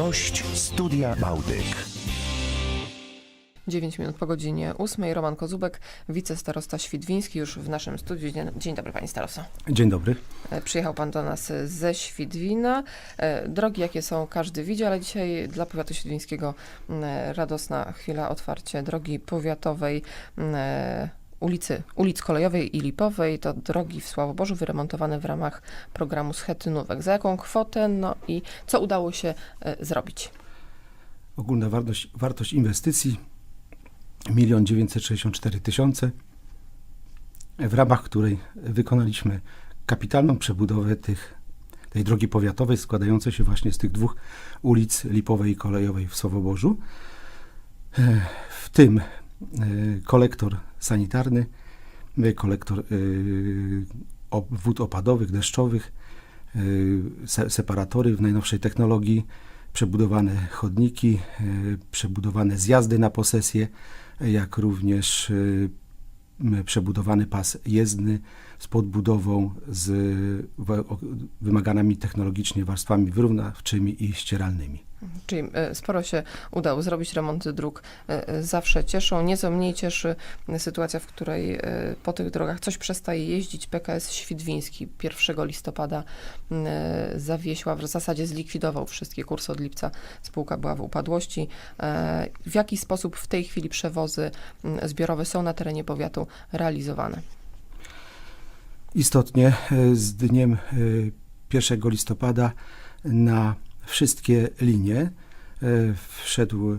Gość Studia Bałtyk. 9 minut po godzinie 8. Roman Kozubek, wicestarosta Świdwiński już w naszym studiu. Dzień, dzień dobry Pani Starosto. Dzień dobry. E, Przyjechał Pan do nas ze Świdwina. E, Drogi jakie są każdy widzi, ale dzisiaj dla powiatu świdwińskiego e, radosna chwila otwarcie drogi powiatowej ulicy, ulic Kolejowej i Lipowej. To drogi w Sławoborzu wyremontowane w ramach programu Schetynówek. Za jaką kwotę? No i co udało się e, zrobić? Ogólna wartość, wartość inwestycji 1 964 tysiące, w ramach której wykonaliśmy kapitalną przebudowę tych, tej drogi powiatowej składającej się właśnie z tych dwóch ulic Lipowej i Kolejowej w Sławoborzu. E, W tym e, kolektor sanitarny, e, kolektor op- wód opadowych, deszczowych, se- separatory w najnowszej technologii, przebudowane chodniki, przebudowane zjazdy na posesję, jak również przebudowany pas jezdny z podbudową z w- o- wymaganymi technologicznie warstwami wyrównawczymi i ścieralnymi. Czyli e, sporo się udało zrobić, remonty dróg e, e, zawsze cieszą. Nieco mniej cieszy sytuacja, w której po tych drogach coś przestaje jeździć. PKS Świdwiński 1 listopada zawiesiła, w zasadzie zlikwidował wszystkie kursy od lipca. Spółka była w upadłości. W jaki sposób w tej chwili przewozy zbiorowe są na terenie powiatu realizowane? Istotnie z dniem e, 1 listopada na wszystkie linie e, wszedł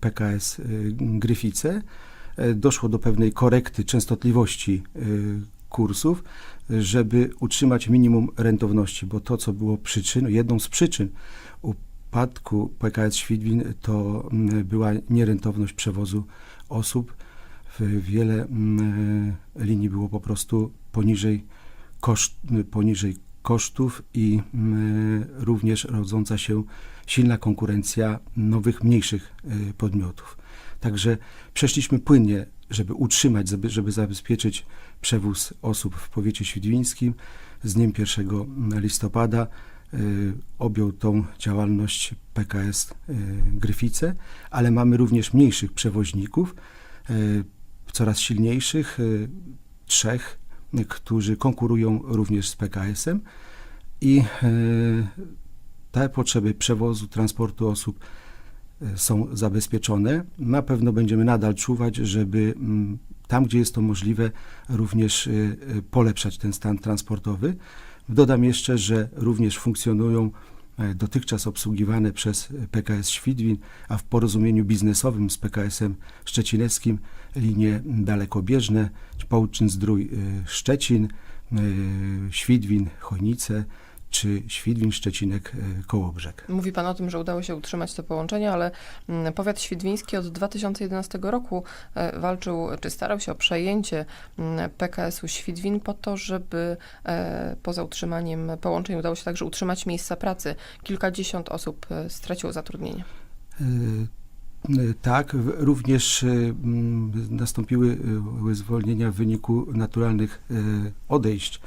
PKS e, Gryfice. E, Doszło do pewnej korekty częstotliwości kursów, żeby utrzymać minimum rentowności, bo to, co było przyczyną, jedną z przyczyn upadku PKS Świdwin, to była nierentowność przewozu osób. Wiele linii było po prostu poniżej, koszt, poniżej kosztów i m, również rodząca się silna konkurencja nowych, mniejszych y, podmiotów. Także przeszliśmy płynnie, żeby utrzymać, żeby, zabezpieczyć przewóz osób w powiecie świdwińskim. Z dniem 1 listopada y, objął tą działalność PKS y, Gryfice, ale mamy również mniejszych przewoźników, coraz silniejszych, trzech, którzy konkurują również z PKS-em i y, te potrzeby przewozu, transportu osób y, są zabezpieczone. Na pewno będziemy nadal czuwać, żeby mm, tam, gdzie jest to możliwe, również y, polepszać ten stan transportowy. Dodam jeszcze, że również funkcjonują e, dotychczas obsługiwane przez PKS Świdwin, a w porozumieniu biznesowym z PKS-em szczecineckim linie dalekobieżne, Połczyn-Zdrój y, Szczecin, y, Świdwin Chojnice, czy Świdwin Szczecinek y, Kołobrzeg. Mówi Pan o tym, że udało się utrzymać to połączenie, ale mm, powiat świdwiński od 2011 roku e, walczył, czy starał się o przejęcie mm, PKS-u Świdwin po to, żeby e, poza utrzymaniem połączeń udało się także utrzymać miejsca pracy. Kilkadziesiąt osób e, straciło zatrudnienie. Tak, również nastąpiły zwolnienia w wyniku naturalnych odejść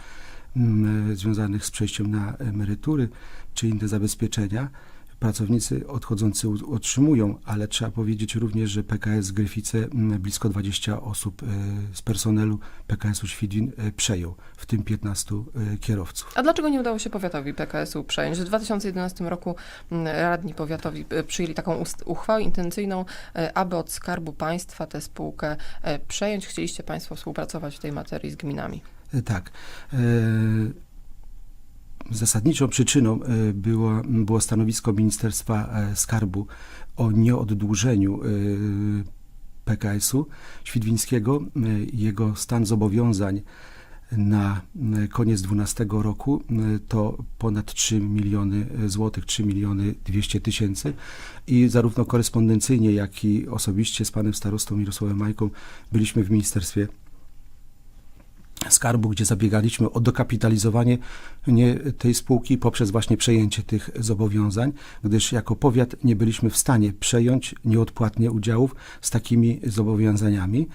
związanych z przejściem na emerytury czy inne zabezpieczenia. Pracownicy odchodzący otrzymują, ale trzeba powiedzieć również, że PKS Gryfice blisko 20 osób y, z personelu PKS-u Świdwin y, przejął, w tym 15 y, kierowców. A dlaczego nie udało się powiatowi PKS-u przejąć? W 2011 roku radni powiatowi e, przyjęli taką uchwałę intencyjną, e, aby od Skarbu Państwa tę spółkę e, przejąć. Chcieliście Państwo współpracować w tej materii z gminami. Tak. E, Zasadniczą przyczyną e, było, było stanowisko Ministerstwa e, Skarbu o nieoddłużeniu PKS-u Świdwińskiego. Jego stan zobowiązań na koniec 12 roku to ponad 3 miliony złotych, 3 miliony 200 tysięcy i zarówno korespondencyjnie, jak i osobiście z panem starostą Mirosławem Majką byliśmy w Ministerstwie Skarbu, gdzie zabiegaliśmy o dokapitalizowanie nie, tej spółki poprzez właśnie przejęcie tych zobowiązań, gdyż jako powiat nie byliśmy w stanie przejąć nieodpłatnie udziałów z takimi zobowiązaniami.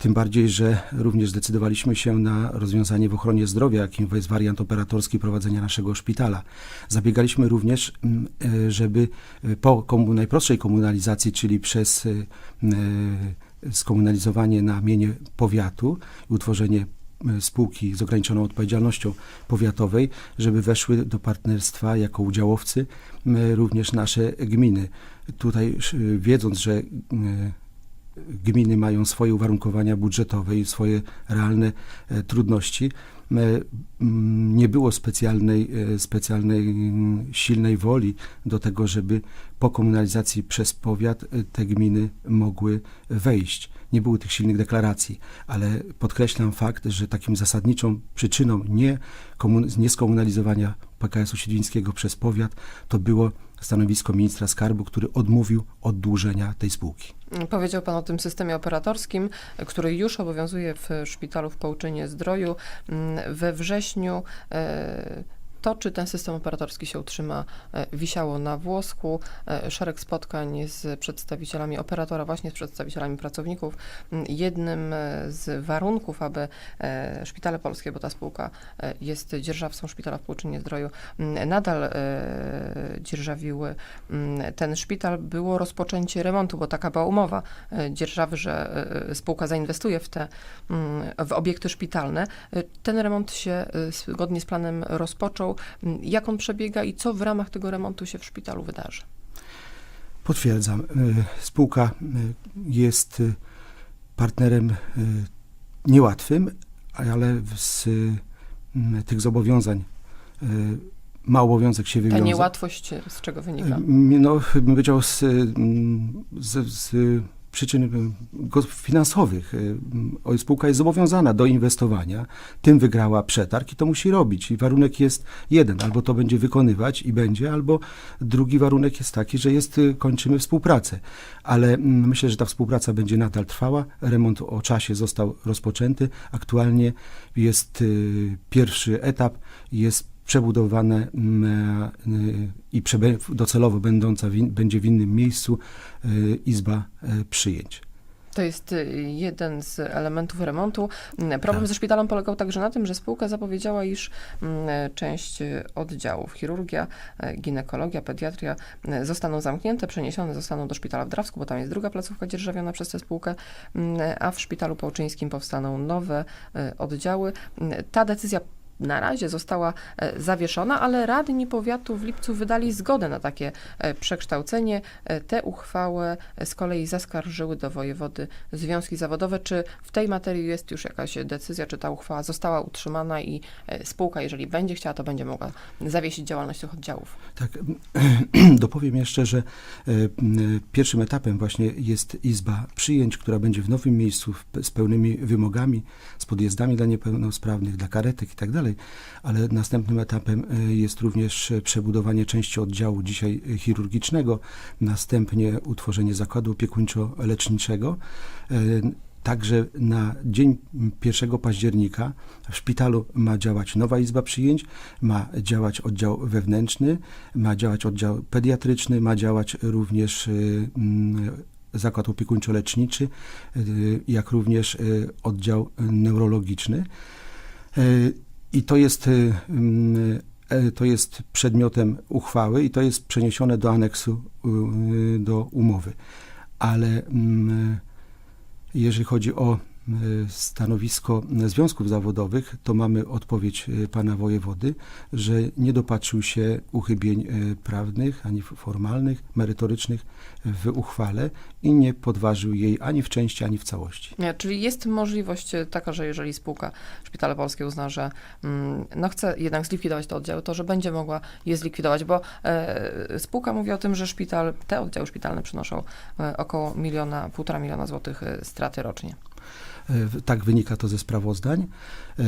Tym bardziej, że również zdecydowaliśmy się na rozwiązanie w ochronie zdrowia, jakim jest wariant operatorski prowadzenia naszego szpitala. Zabiegaliśmy również, mm, e, żeby e, po komu- najprostszej komunalizacji, czyli przez e, skomunalizowanie na mienie powiatu i utworzenie spółki z ograniczoną odpowiedzialnością powiatowej, żeby weszły do partnerstwa jako udziałowcy również nasze gminy. Tutaj sz- wiedząc, że e, gminy mają swoje uwarunkowania budżetowe i swoje realne e, trudności, e, nie było specjalnej, e, specjalnej mm, silnej woli do tego, żeby po komunalizacji przez powiat e, te gminy mogły wejść. Nie było tych silnych deklaracji, ale podkreślam fakt, że takim zasadniczą przyczyną nie, komun- nie skomunalizowania PKS-u przez powiat to było stanowisko ministra skarbu, który odmówił oddłużenia tej spółki. Powiedział Pan o tym systemie operatorskim, który już obowiązuje w szpitalu w Połczynie Zdroju. Mm, We wrześniu e, to, czy ten system operatorski się utrzyma, e, wisiało na włosku. E, Szereg spotkań z przedstawicielami operatora, właśnie z przedstawicielami pracowników. Mm, Jednym e, z warunków, aby Szpitale Polskie, bo ta spółka jest dzierżawcą szpitala w Połczynie Zdroju, mm, nadal dzierżawiły mm, ten szpital, było rozpoczęcie remontu, bo taka była umowa dzierżawy, że spółka zainwestuje w te w obiekty szpitalne. Ten remont się zgodnie z planem rozpoczął. Jak on przebiega i co w ramach tego remontu się w szpitalu wydarzy? Potwierdzam. Y, Spółka y, jest y, partnerem niełatwym, ale z tych zobowiązań ma obowiązek się Ta wywiązać. niełatwość e, z czego wynika? No, bym powiedział, z, z, z przyczyn y, finansowych. Y, o, Spółka jest zobowiązana do inwestowania, tym wygrała przetarg i to musi robić. I warunek jest jeden, albo to będzie wykonywać i będzie, albo drugi warunek jest taki, że jest, y, kończymy współpracę. Ale mm, myślę, że ta współpraca będzie nadal trwała. Remont o czasie został rozpoczęty. Aktualnie jest y, pierwszy etap, jest przebudowane mm, y, i docelowo będąca będzie w innym miejscu y, izba y, przyjęć. To jest jeden z elementów remontu. Mm, Problem Tak. ze szpitalem polegał także na tym, że spółka zapowiedziała, iż mm, część oddziałów, chirurgia, ginekologia, pediatria zostaną zamknięte, przeniesione zostaną do szpitala w Drawsku, bo tam jest druga placówka dzierżawiona przez tę spółkę, a w szpitalu połczyńskim powstaną nowe oddziały. Ta decyzja na razie została e, zawieszona, ale radni powiatu w lipcu wydali zgodę na takie e, przekształcenie. E, Tę uchwałę z kolei zaskarżyły do wojewody związki zawodowe. Czy w tej materii jest już jakaś decyzja, czy ta uchwała została utrzymana i spółka, jeżeli będzie chciała, to będzie mogła zawiesić działalność tych oddziałów? Tak, dopowiem jeszcze, że pierwszym etapem właśnie jest izba przyjęć, która będzie w nowym miejscu z pełnymi wymogami, z podjazdami dla niepełnosprawnych, dla karetek i tak dalej, ale następnym etapem e, jest również e, przebudowanie części oddziału dzisiaj e, chirurgicznego, następnie utworzenie zakładu opiekuńczo-leczniczego. Także na dzień 1 października w szpitalu ma działać nowa izba przyjęć, ma działać oddział wewnętrzny, ma działać oddział pediatryczny, ma działać również mm, zakład opiekuńczo-leczniczy, jak również oddział neurologiczny. Y, I to jest, y, mm, e, to jest przedmiotem uchwały i to jest przeniesione do aneksu y, do umowy. Ale mm, jeżeli chodzi o stanowisko związków zawodowych, to mamy odpowiedź e, pana wojewody, że nie dopatrzył się uchybień e, prawnych, ani formalnych, merytorycznych w uchwale i nie podważył jej ani w części, ani w całości. Nie, czyli jest możliwość e, taka, że jeżeli spółka Szpitale Polskie uzna, że mm, no chce jednak zlikwidować te oddziały, to że będzie mogła je zlikwidować, bo e, spółka mówi o tym, że szpital, te oddziały szpitalne przynoszą e, około miliona, półtora miliona złotych straty rocznie. E, Tak wynika to ze sprawozdań. E,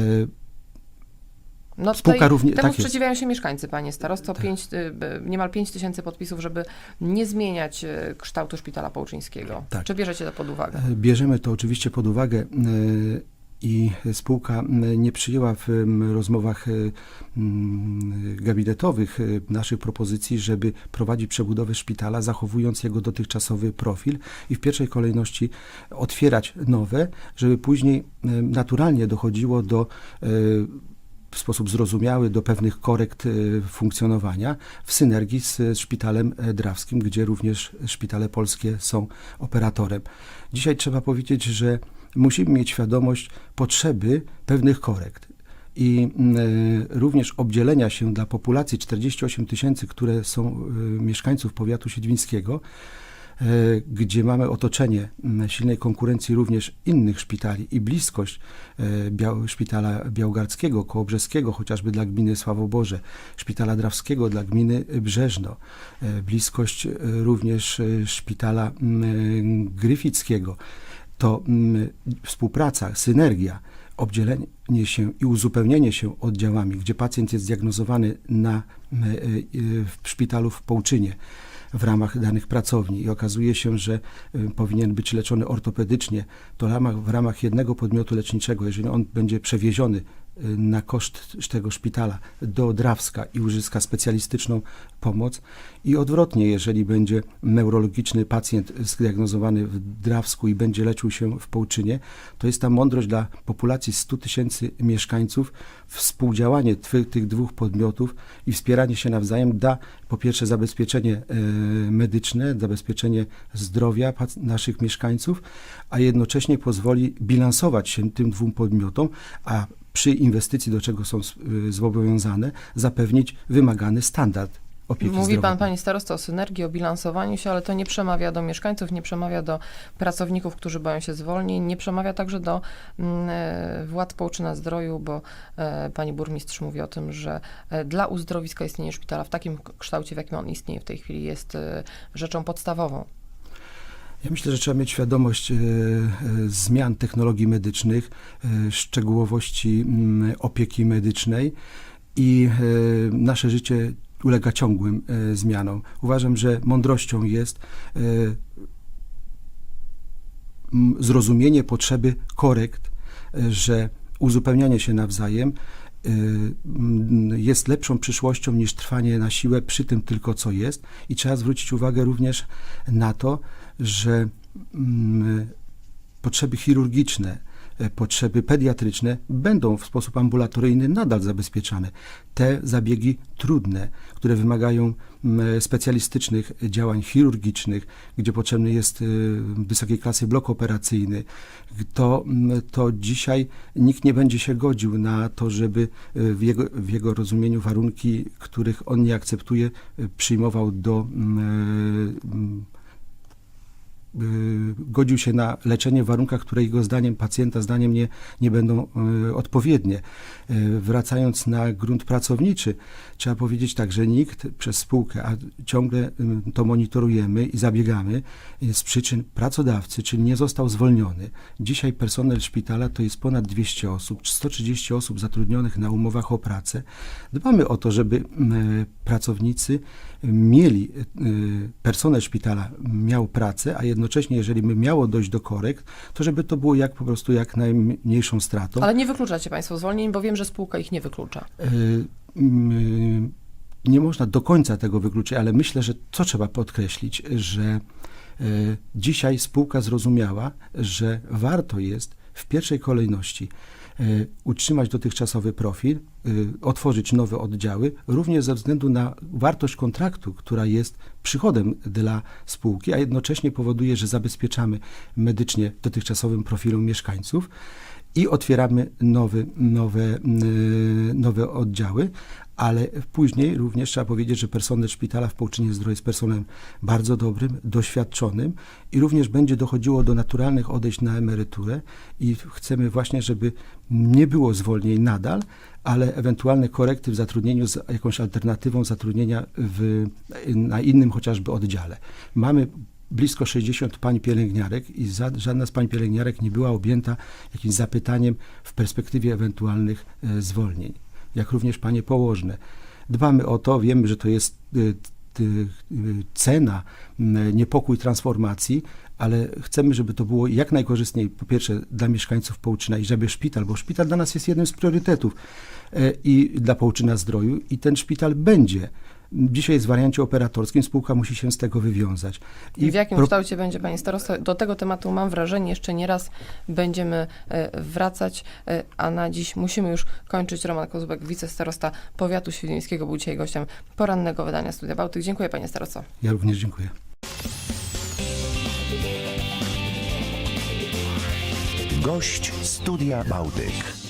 No Spółka równie- temu tak jest. sprzeciwiają się mieszkańcy, panie starosto. Tak. Pięć, b- niemal 5 tysięcy podpisów, żeby nie zmieniać e, kształtu szpitala połczyńskiego. Tak. Czy bierzecie to pod uwagę? E, Bierzemy to oczywiście pod uwagę e, i spółka nie przyjęła w rozmowach e, gabinetowych e, naszych propozycji, żeby prowadzić przebudowę szpitala, zachowując jego dotychczasowy profil i w pierwszej kolejności otwierać nowe, żeby później e, naturalnie dochodziło do w sposób zrozumiały do pewnych korekt funkcjonowania w synergii z, Szpitalem Drawskim, gdzie również szpitale polskie są operatorem. Dzisiaj trzeba powiedzieć, że musimy mieć świadomość potrzeby pewnych korekt. I mm, e, również obdzielenia się dla populacji 48 tysięcy, które są e, mieszkańców powiatu siedlińskiego, e, gdzie mamy otoczenie m, silnej konkurencji również innych szpitali i bliskość Biał, szpitala białgardzkiego, kołobrzeskiego, chociażby dla gminy Sławoborze, szpitala drawskiego dla gminy Brzeżno, bliskość również szpitala m, Gryfickiego, to m, współpraca, synergia, obdzielenie się i uzupełnienie się oddziałami, gdzie pacjent jest diagnozowany na, m, e, e, w szpitalu w Połczynie, w ramach danych pracowni i okazuje się, że y, powinien być leczony ortopedycznie, to w ramach, jednego podmiotu leczniczego, jeżeli on będzie przewieziony na koszt tego szpitala do Drawska i uzyska specjalistyczną pomoc. I odwrotnie, jeżeli będzie neurologiczny pacjent zdiagnozowany w Drawsku i będzie leczył się w Połczynie, to jest ta mądrość dla populacji 100 tysięcy mieszkańców, współdziałanie twych, tych dwóch podmiotów i wspieranie się nawzajem da po pierwsze zabezpieczenie e, medyczne, zabezpieczenie zdrowia naszych mieszkańców, a jednocześnie pozwoli bilansować się tym dwóm podmiotom, a przy inwestycji, do czego są y, zobowiązane, zapewnić wymagany standard opieki Mówi pan, zdrowotnej. pani starosto, o synergii, o bilansowaniu się, ale to nie przemawia do mieszkańców, nie przemawia do pracowników, którzy boją się zwolnień, nie przemawia także do mm, e, władz Połczyna Zdroju, bo e, pani burmistrz mówi o tym, że e, dla uzdrowiska istnienie szpitala w takim kształcie, w jakim on istnieje w tej chwili, jest e, rzeczą podstawową. Ja myślę, że trzeba mieć świadomość e, e, zmian technologii medycznych, e, szczegółowości mm, opieki medycznej i nasze życie ulega ciągłym zmianom. Uważam, że mądrością jest zrozumienie potrzeby korekt, że uzupełnianie się nawzajem jest lepszą przyszłością niż trwanie na siłę przy tym tylko, co jest. I trzeba zwrócić uwagę również na to, że mm, potrzeby chirurgiczne, e, potrzeby pediatryczne będą w sposób ambulatoryjny nadal zabezpieczane. Te zabiegi trudne, które wymagają mm, specjalistycznych działań chirurgicznych, gdzie potrzebny jest y, wysokiej klasy blok operacyjny, to, mm, to dzisiaj nikt nie będzie się godził na to, żeby w jego, w jego rozumieniu warunki, których on nie akceptuje, przyjmował do mm, godził się na leczenie w warunkach, które jego zdaniem, pacjenta zdaniem nie, nie będą y, odpowiednie. Y, Wracając na grunt pracowniczy, trzeba powiedzieć tak, że nikt przez spółkę, a ciągle y, to monitorujemy i zabiegamy y, z przyczyn pracodawcy, czyli nie został zwolniony. Dzisiaj personel szpitala to jest ponad 200 osób, 130 osób zatrudnionych na umowach o pracę. Dbamy o to, żeby y, pracownicy mieli, y, personel szpitala miał pracę, a jednocześnie, jeżeli by miało dojść do korekt, to żeby to było jak po prostu jak najmniejszą stratą. Ale nie wykluczacie państwo zwolnień, bo wiem, że spółka ich nie wyklucza. Y, mm, nie można do końca tego wykluczyć, ale myślę, że co trzeba podkreślić, że dzisiaj spółka zrozumiała, że warto jest w pierwszej kolejności utrzymać dotychczasowy profil, y, otworzyć nowe oddziały, również ze względu na wartość kontraktu, która jest przychodem dla spółki, a jednocześnie powoduje, że zabezpieczamy medycznie dotychczasowym profilem mieszkańców i otwieramy nowy, nowe, y, nowe oddziały, ale później również trzeba powiedzieć, że personel szpitala w Połczynie Zdroju jest personelem bardzo dobrym, doświadczonym i również będzie dochodziło do naturalnych odejść na emeryturę i chcemy właśnie, żeby nie było zwolnień nadal, ale ewentualne korekty w zatrudnieniu z jakąś alternatywą zatrudnienia w, na innym chociażby oddziale. Mamy blisko 60 pań pielęgniarek i za, żadna z pań pielęgniarek nie była objęta jakimś zapytaniem w perspektywie ewentualnych e, zwolnień, jak również panie położne. Dbamy o to, wiemy, że to jest y, y, cena, niepokój transformacji, ale chcemy, żeby to było jak najkorzystniej, po pierwsze dla mieszkańców Połczyna i żeby szpital, bo szpital dla nas jest jednym z priorytetów e, i dla Połczyna Zdroju i ten szpital będzie. Dzisiaj jest w wariancie operatorskim, spółka musi się z tego wywiązać. I w jakim pro- kształcie będzie Pani starosta? Do tego tematu mam wrażenie, jeszcze nie raz będziemy e, wracać, e, a na dziś musimy już kończyć. Roman Kozubek, wicestarosta powiatu świdwińskiego, był dzisiaj gościem porannego wydania Studia Bałtyk. Dziękuję Panie starosto. Ja również dziękuję. Gość Studia Bałtyk.